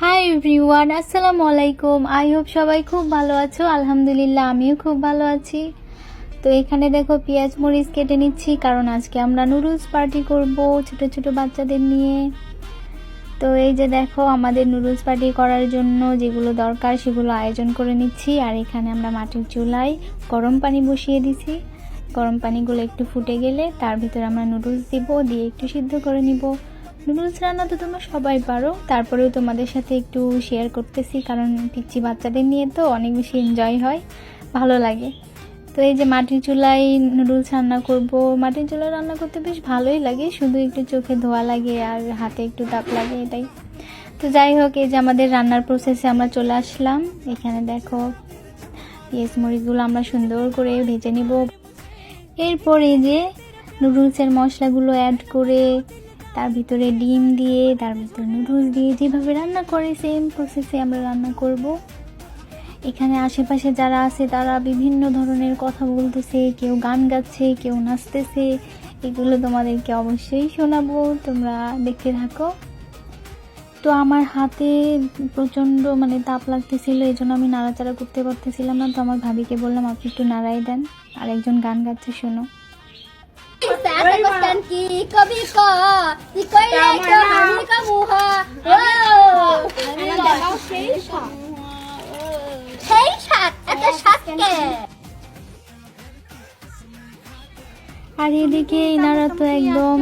Hi everyone আসসালামু আলাইকুম I hope সবাই খুব ভালো আছো। আলহামদুলিল্লাহ, আমিও খুব ভালো আছি। তো এখানে দেখো পেঁয়াজ মরিচ কেটে নিচ্ছি, কারণ আজকে আমরা নুডলস পার্টি করব ছোট ছোট বাচ্চাদের নিয়ে। তো এই যে দেখো, আমাদের নুডলস পার্টি করার জন্য যেগুলো দরকার সেগুলো আয়োজন করে নিচ্ছি। আর এখানে আমরা মাটির চুলায় গরম পানি বসিয়ে দিছি। গরম পানিগুলো একটু ফুটে গেলে তার ভিতরে আমরা নুডলস দিব, দিয়ে একটু সিদ্ধ করে নিব। নুডলস রান্না তো তোমরা সবাই পারো। তারপরেও তোমাদের সাথে একটু শেয়ার করতেছি, কারণ পিচ্ছি বাচ্চাদের নিয়ে তো অনেক বেশি এনজয় হয়, ভালো লাগে। তো এই যে মাটির চুলায় নুডলস রান্না করব, মাটির চুলায় রান্না করতে বেশ ভালোই লাগে, শুধু একটু চোখে ধোয়া লাগে আর হাতে একটু তাপ লাগে এটাই। তো যাই হোক, এই যে আমাদের রান্নার প্রসেসে আমরা চলে আসলাম। এখানে দেখো, পেঁয়াজ মরিচগুলো আমরা সুন্দর করে ভেজে নিব। এরপর যে নুডলসের মশলাগুলো অ্যাড করে তার ভিতরে ডিম দিয়ে, তার ভিতরে নুডলস দিয়ে যেভাবে রান্না করে সেম প্রসেসে আমরা রান্না করব। এখানে আশেপাশে যারা আছে, তারা বিভিন্ন ধরনের কথা বলতেছে, কেউ গান গাচ্ছে, কেউ নাচতেছে। এগুলো তোমাদেরকে অবশ্যই শোনাবো, তোমরা দেখতে থাকো। তো আমার হাতে প্রচণ্ড মানে তাপ লাগতেছিল এই জন্য আমি নাড়াচাড়া করতে পারতেছিলাম না। তো আমার ভাবিকে বললাম, আপনি একটু নাড়াই দেন আর একজন গান গাচ্ছে, শোনো। আর এদিকে এনারা তো একদম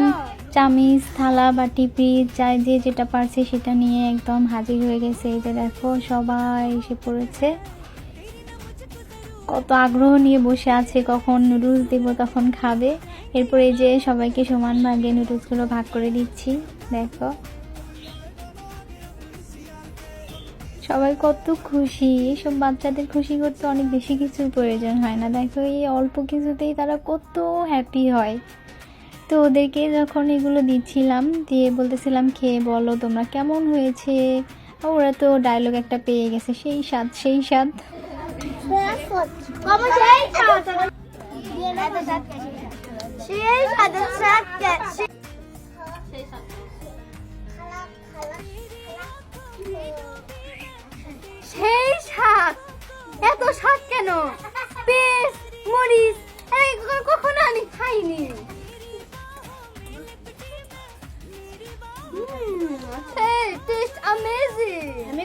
চামিচ থালা, বাটি টিপি চাই যে যেটা পারছে সেটা নিয়ে একদম হাজির হয়ে গেছে। এই যে দেখো, সবাই এসে পড়েছে। কত আগ্রহ নিয়ে বসে আছে, কখন নুডলস দেবো, তখন খাবে। এরপর যে সবাইকে সমান ভাগে নুডলসগুলো ভাগ করে দিচ্ছি, দেখো। সবাই কত খুশি, এসব বাচ্চাদের খুশি করতে অনেক বেশি কিছুর প্রয়োজন হয় না। দেখো, এই অল্প কিছুতেই তারা কত হ্যাপি হয়। তো ওদেরকে যখন এগুলো দিচ্ছিলাম, দিয়ে বলতেছিলাম, খেয়ে বলো তোমরা কেমন হয়েছে? ওরা তো ডায়লগ একটা পেয়ে গেছে, সেই স্বাদ সেই স্বাদ। বাবা সেই সেই সাত সেই সাত এত সাত কেন পেস্ট মরিচ এই কখনো আমি খাইনি টেস্ট অ্যামেজিং আমি